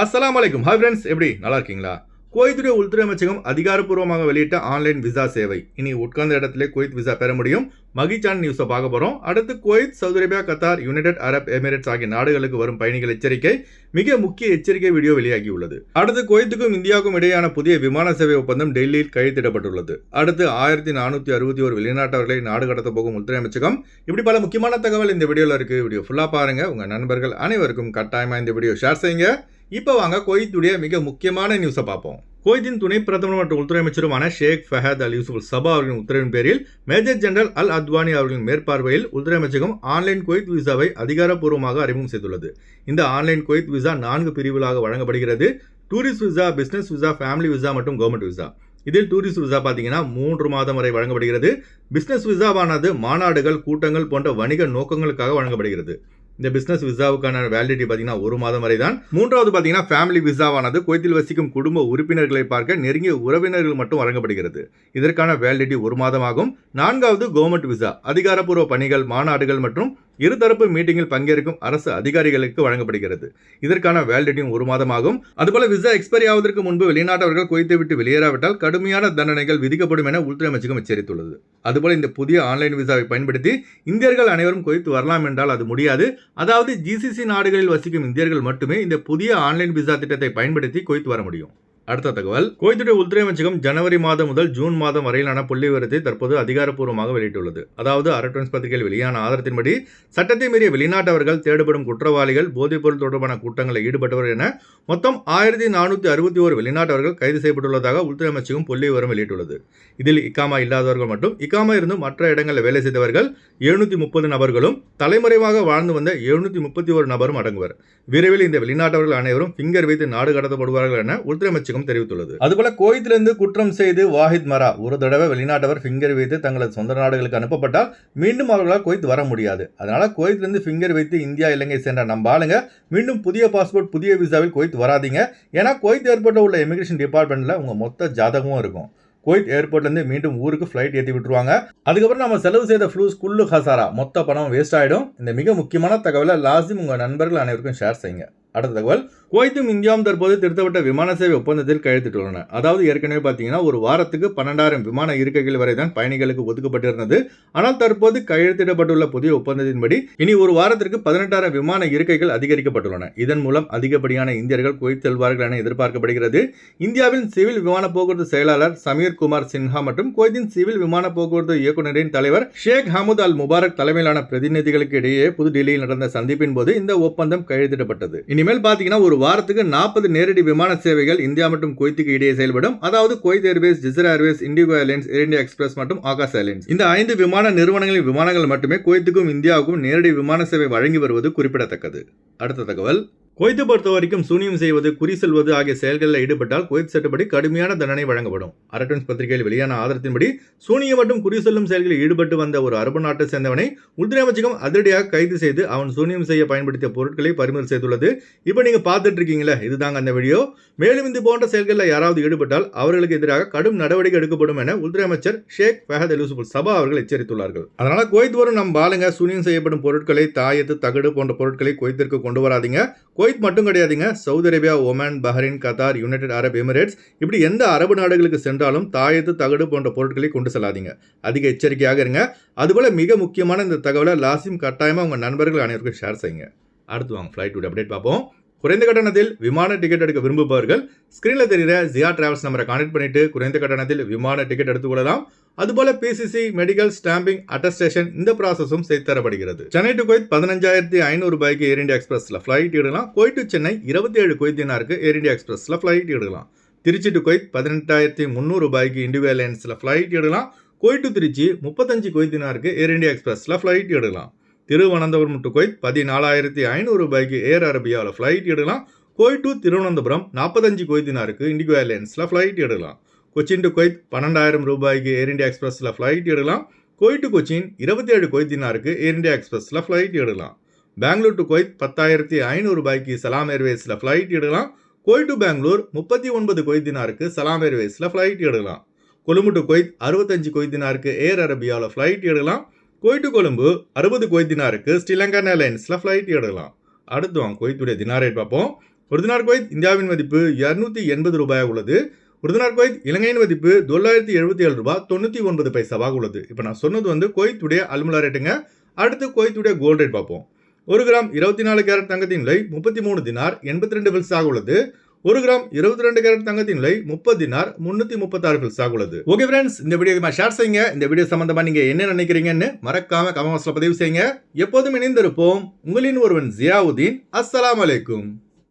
அஸ்லாம் வலைக்கும் hi friends எப்படி? நல்லா இருக்கீங்களா? குவைத்துடைய உள்துறை அமைச்சகம் அதிகாரப்பூர்வமாக வெளியிட்ட ஆன்லைன் விசா சேவை. இனி உட்கார்ந்த இடத்துல குவைத் விசா பெற முடியும். மகிழ்ச்சியான நியூஸை பார்க்க போகிறோம் அடுத்து Kuwait Saudi Arabia Qatar United Arab Emirates ஆகிய நாடுகளுக்கு வரும் பயணிகள் எச்சரிக்கை. மிக முக்கிய எச்சரிக்கை வீடியோ வெளியாகியுள்ளது. அடுத்து குவைத்துக்கும் இந்தியாவுக்கும் இடையேயான புதிய விமான சேவை ஒப்பந்தம் டெல்லியில் கையெழுத்திடப்பட்டுள்ளது. அடுத்து ஆயிரத்தி நானூற்றி அறுபத்தி ஒரு வெளிநாட்டவர்களை நாடு கடத்த போகும் உள்துறை அமைச்சகம். இப்படி பல முக்கியமான தகவல் இந்த வீடியோவில் இருக்குது வீடியோ ஃபுல்லாக பாருங்கள் உங்கள் நண்பர்கள் அனைவருக்கும் கட்டாயமாக இந்த வீடியோ ஷேர் செய்யுங்க. இப்போ வாங்க குவைத்துடைய மிக முக்கியமான நியூஸை பார்ப்போம். குவைத்தின் துணை பிரதமர் மற்றும் உள்துறை அமைச்சருமான ஷேக் ஃபஹத் அல் யூசுப் சபா அவர்களின் உத்தரவின் பேரில் மேஜர் ஜெனரல் அல் அத்வானி அவர்களின் மேற்பார்வையில் உள்துறை அமைச்சகம் ஆன்லைன் குவைத் விசாவை அதிகாரப்பூர்வமாக அறிமுகம் செய்துள்ளது. இந்த ஆன்லைன் குவைத் விசா நான்கு பிரிவுகளாக வழங்கப்படுகிறது. Tourist visa business visa family visa மற்றும் கவர்மெண்ட் விசா. இதில் டூரிஸ்ட் விசா பார்த்தீங்கன்னா மூன்று மாதம் வரை வழங்கப்படுகிறது. பிசினஸ் விசாவானது மாநாடுகள் கூட்டங்கள் போன்ற வணிக நோக்கங்களுக்காக வழங்கப்படுகிறது. இந்த பிஸ்னஸ் விசாவுக்கான வேலிடிட்டி பார்த்தீங்கன்னா ஒரு மாதம் வரை தான் மூன்றாவது பார்த்தீங்கன்னா ஃபேமிலி விசாவானது குவைத்தில் வசிக்கும் குடும்ப உறுப்பினர்களை பார்க்க நெருங்கிய உறவினர்கள் மட்டும் வழங்கப்படுகிறது. இதற்கான வேலிடிட்டி ஒரு மாதமாகும். நான்காவது கவர்மெண்ட் விசா அதிகாரப்பூர்வ பணிகள் மாநாடுகள் மற்றும் இருதரப்பு மீட்டிங்கில் பங்கேற்கும் அரசு அதிகாரிகளுக்கு வழங்கப்படுகிறது. இதற்கான வேலிடிட்டியும் ஒரு மாதமாகும். அதுபோல விசா எக்ஸ்பைரி ஆவதற்கு முன்பு வெளிநாட்டவர்கள் குவைத்தை விட்டு வெளியேறாவிட்டால் கடுமையான தண்டனைகள் விதிக்கப்படும் என உள்துறை அமைச்சகம் எச்சரித்துள்ளது. அதுபோல இந்த புதிய ஆன்லைன் விசாவை பயன்படுத்தி இந்தியர்கள் அனைவரும் குவைத்து வரலாம் என்றால் அது முடியாது. அதாவது ஜிசிசி நாடுகளில் வசிக்கும் இந்தியர்கள் மட்டுமே இந்த புதிய ஆன்லைன் விசா திட்டத்தை பயன்படுத்தி குவைத்து வர முடியும். அடுத்த தகவல். குவைத்துடைய உள்துறை அமைச்சகம் ஜனவரி மாதம் முதல் ஜூன் மாதம் வரையிலான புள்ளி விவரத்தை தற்போது அதிகாரப்பூர்வமாக வெளியிட்டுள்ளது. அதாவது அரட்டன்ஸ் பத்திரிகையில் வெளியான ஆதாரத்தின்படி சட்டத்தை மீறிய வெளிநாட்டவர்கள் தேடப்படும் குற்றவாளிகள் போதைப்பொருள் தொடர்பான கூட்டங்களில் ஈடுபட்டவர் என மொத்தம் ஆயிரத்தி நானூற்றி அறுபத்தி ஒரு வெளிநாட்டவர்கள் கைது செய்யப்பட்டுள்ளதாக உள்துறை அமைச்சகம் புள்ளி விவரம் வெளியிட்டுள்ளது. இதில் இக்காமா இல்லாதவர்கள் மற்றும் இக்காமா இருந்தும் மற்ற இடங்களில் வேலை செய்தவர்கள் எழுநூற்றி முப்பது நபர்களும் தலைமறைவாக வாழ்ந்து வந்த எழுநூற்றி முப்பத்தி ஒரு நபரும் அடங்குவர். விரைவில் இந்த வெளிநாட்டவர்கள் அனைவரும் ஃபிங்கர் வைத்து நாடு கடத்தப்படுவார்கள் என உள்துறை அமைச்சகம் தெரிவித்துள்ளது. அதுபோல குவைத்திலிருந்து குற்றம் செய்து வாஹித் மரா ஒரு தடவை வெளிநாட்டவர் ஃபிங்கர் வைத்து தங்களது சொந்த நாடுகளுக்கு அனுப்பப்பட்டால் மீண்டும் அவர்களால் குவைத் வர முடியாது. அதனால குவைத்திலிருந்து ஃபிங்கர் வைத்து இந்தியா இலங்கை சென்ற நம்ம ஆளுங்க மீண்டும் புதிய பாஸ்போர்ட் புதிய விசாவில் குவைத் வராதீங்க. ஏன்னா குவைத் ஏர்போர்ட்டில் உள்ள இமிகிரேஷன் டிபார்ட்மெண்ட்டில் உங்க மொத்த ஜாதகமும் இருக்கும். குவைத் ஏர்போர்ட்லேருந்து மீண்டும் ஊருக்கு ஃப்ளைட் ஏற்றி விட்டுருவாங்க. அதுக்கப்புறம் நம்ம செலவு செய்த ஃப்ளூஸ் குல்லு ஹசாரா மொத்த பணம் வேஸ்ட் ஆகிடும் இந்த மிக முக்கியமான தகவலை லாசிம் உங்கள் நண்பர்கள் அனைவருக்கும் ஷேர் செய்யுங்க. அடுத்த தகவல் குவைத்தும் இந்தியாவும் தற்போது திருத்தப்பட்ட விமான சேவை ஒப்பந்தத்தில் கையெழுத்திட்டுள்ளன. அதாவது ஏற்கனவே பார்த்தீங்கன்னா ஒரு வாரத்துக்கு பன்னெண்டாயிரம் விமான இருக்கைகள் வரை தான் பயணிகளுக்கு ஒதுக்கப்பட்டிருந்தது. ஆனால் தற்போது கையெழுத்திடப்பட்டுள்ள புதிய ஒப்பந்தத்தின்படி இனி ஒரு வாரத்திற்கு பதினெட்டாயிரம் விமான இருக்கைகள் அதிகரிக்கப்பட்டுள்ளன. இதன் மூலம் அதிகப்படியான இந்தியர்கள் குவைத் செல்வார்கள் என எதிர்பார்க்கப்படுகிறது. இந்தியாவின் சிவில் விமான போக்குவரத்து செயலாளர் சமீர் குமார் சின்ஹா மற்றும் குவைத்தின் சிவில் விமான போக்குவரத்து இயக்குநரின் தலைவர் ஷேக் ஹமூத் அல் முபாரக் தலைமையிலான பிரதிநிதிகளுக்கு இடையே புதுடில்லியில் நடந்த சந்திப்பின் போது இந்த ஒப்பந்தம் கையெழுத்திடப்பட்டது. இனிமேல் பார்த்தீங்கன்னா ஒரு வாரத்துக்கு நாற்பது நேரடி விமான சேவைகள் இந்தியா மற்றும் குவைத்துக்கு இடையே செயல்படும். அதாவது Kuwait Airways Jazeera Airways IndiGo Airlines Air India Express மற்றும் ஆகாஷ் ஏர்லைன்ஸ். இந்த ஐந்து விமான நிறுவனங்களின் விமானங்கள் மட்டுமே குவைத்துக்கும் இந்தியாவுக்கும் நேரடி விமான சேவை வழங்கி வருவது குறிப்பிடத்தக்கது. அடுத்த தகவல். குவைத்தை பொறுத்த வரைக்கும் சூனியம் செய்வது குறி செல்வது ஆகிய செயல்களில் ஈடுபட்டால் குவைத் சட்டப்படி கடுமையான தண்டனை வழங்கப்படும். அரட்டன்ஸ் பத்திரிகையில் வெளியான ஆதாரத்தின்படி சூனியம் மற்றும் குறி செல்லும் செயல்களில் ஈடுபட்டு வந்த ஒரு அரபு நாட்டை சேர்ந்தவனை உள்துறை அமைச்சகம் அதிரடியாக கைது செய்து அவன் சூனியம் செய்ய பயன்படுத்திய பொருட்களை பறிமுதல் செய்துள்ளது. இப்போ நீங்க பார்த்துட்டு இருக்கீங்களே இதுதாங்க அந்த வீடியோ. மேலும் இது போன்ற செயல்களில் யாராவது ஈடுபட்டால் அவர்களுக்கு எதிராக கடும் நடவடிக்கை எடுக்கப்படும் என உள்துறை அமைச்சர் ஷேக் ஃபஹத் அலிசுபுல் சபா அவர்கள் எச்சரித்துள்ளார்கள். அதனால குவைத் வரும் நம் பாலுங்க சூனியம் செய்யப்படும் பொருட்களை தாயத்து தகடு போன்ற பொருட்களை குவைத்திற்கு கொண்டு வராதீங்க. குவைத் மட்டும் கிடையாதுங்க. Saudi Arabia Oman Bahrain Qatar United Arab Emirates இப்படி எந்த அரபு நாடுகளுக்கு சென்றாலும் தாயத்து தகடு போன்ற பொருட்களை கொண்டு செல்லாதீங்க. அதிக எச்சரிக்கையாக இருங்க. அதுபோல் மிக முக்கியமான இந்த தகவலை லாசிம் கட்டாயமாக உங்கள் நண்பர்கள் அனைவருக்கும் ஷேர் செய்யுங்க. அடுத்து வாங்க ஃப்ளைட் அப்டேட் பார்ப்போம். குறைந்த கட்டணத்தில் விமான டிக்கெட் எடுக்க விரும்புபவர்கள் ஸ்க்ரீனில் தெரிகிற ஜியா டிராவல்ஸ் நம்பரை கான்டெக்ட் பண்ணிட்டு குறைந்த கட்டணத்தில் விமான டிக்கெட் எடுத்துக்கொள்ளலாம் அதுபோல பிசிசி மெடிக்கல் ஸ்டாம்பிங் அட்டஸ்டேஷன் இந்த ப்ராசஸும் செய்து தரப்படுகிறது. சென்னை டு குவைத் பதினஞ்சாயிரத்தி ஐநூறு ரூபாய்க்கு ஏர் இண்டியா எக்ஸ்பிரஸ்ல ஃபிளைட் எடுக்கலாம். குவைத் டு சென்னை இருபத்தி ஏழு கொய்தினாருக்கு ஏர் இந்தியா எக்ஸ்பிரஸ்ல ஃபிளைட் எடுக்கலாம். திருச்சி டு குவைத் பதினெட்டாயிரத்தி முந்நூறு ரூபாய்க்கு இண்டிகோ ஏர்லைன்ஸில் ஃப்ளைட் எடுக்கலாம். குவைத் டு திருச்சி முப்பத்தஞ்சு கொய்தினாருக்கு ஏர் இண்டியா எக்ஸ்பிரஸ்ல ஃப்ளைட் எடுக்கலாம். திருவனந்தபுரம் டு குவைத் பதினாலாயிரத்தி ஐநூறு ரூபாய்க்கு ஏர் அரபியாவில் ஃப்ளைட் எடுக்கலாம். குவைத் டு திருவனந்தபுரம் நாற்பத்தஞ்சு குவைத் இண்டிகோ ஏர்லைன்ஸில் ஃப்ளைட் எடுக்கலாம். கொச்சின் டு கொய்த் பன்னெண்டாயிரம் ரூபாய்க்கு ஏர் இந்தியா எக்ஸ்பிரஸில் ஃப்ளைட் எடுக்கலாம். கொய்ட் டு கொச்சின் இருபத்தி ஏழு கொய்தினாருக்கு ஏர் இந்தியா எக்ஸ்பிரஸில் ஃப்ளைட் எடுக்கலாம். பெங்களூர் டு கொய்த் பத்தாயிரத்தி ஐநூறு ரூபாய்க்கு சலாம் ஏர்வேஸில் ஃப்ளைட் எடுக்கலாம். குவைட் டு பெங்களூர் முப்பத்தி ஒன்பது கொய்தினாருக்கு சலாம் ஏர்வேஸில் ஃப்ளைட் எடுக்கலாம். கொழும்பு டு கொய்த் அறுபத்தஞ்சு கொய்தினாருக்கு ஏர் அரபியாவில் ஃப்ளைட் எடுக்கலாம். குவைட் டு கொழும்பு அறுபது கொய்தினாருக்கு ஸ்ரீலங்கா ஏர்லைன்ஸில் ஃப்ளைட் எடுக்கலாம். அடுத்து வாங்க கொய்த்துடைய தினார் ரேட் பார்ப்போம். ஒரு தினார் கொய்த் இந்தியாவின் மதிப்பு இரநூத்தி எண்பது ரூபாயாக உள்ளது. ஒரு கோயத் இலங்கையின் மதிப்பு தொள்ளாயிரத்தி எழுபத்தி ஏழு ரூபாய் தொண்ணூற்றி ஒன்பது பைசாவாக உள்ளது. இப்போ நான் சொன்னது வந்து கோயத்துடைய அல்முலா ரேட்டுங்க அடுத்து கோயத்துடைய கோல்ட் ரேட் பார்ப்போம். ஒரு கிராம் இருபத்தி நாலு கேரட் தங்கத்தின் விலை முப்பத்தி மூணு தினார் எண்பத்தி ரெண்டு பில்ஸாக உள்ளது. ஒரு கிராம் இருபத்தி ரெண்டு கேரட் தங்கத்தின் விலை முப்பது தினார் முன்னூத்தி முப்பத்தாறு பில்ஸாக உள்ளது. ஓகே ஃப்ரெண்ட்ஸ் இந்த வீடியோ ஷேர் செய்யுங்க. இந்த வீடியோ சம்பந்தமா நீங்க என்ன நினைக்கிறீங்கன்னு மறக்காம கமெண்ட்ஸ்ல பதிவு செய்யுங்க. எப்போதும் இணைந்திருப்போம். உங்களின் ஒருவன் ஜியாவுதீன். அஸ்லாம் அலைக்கும்.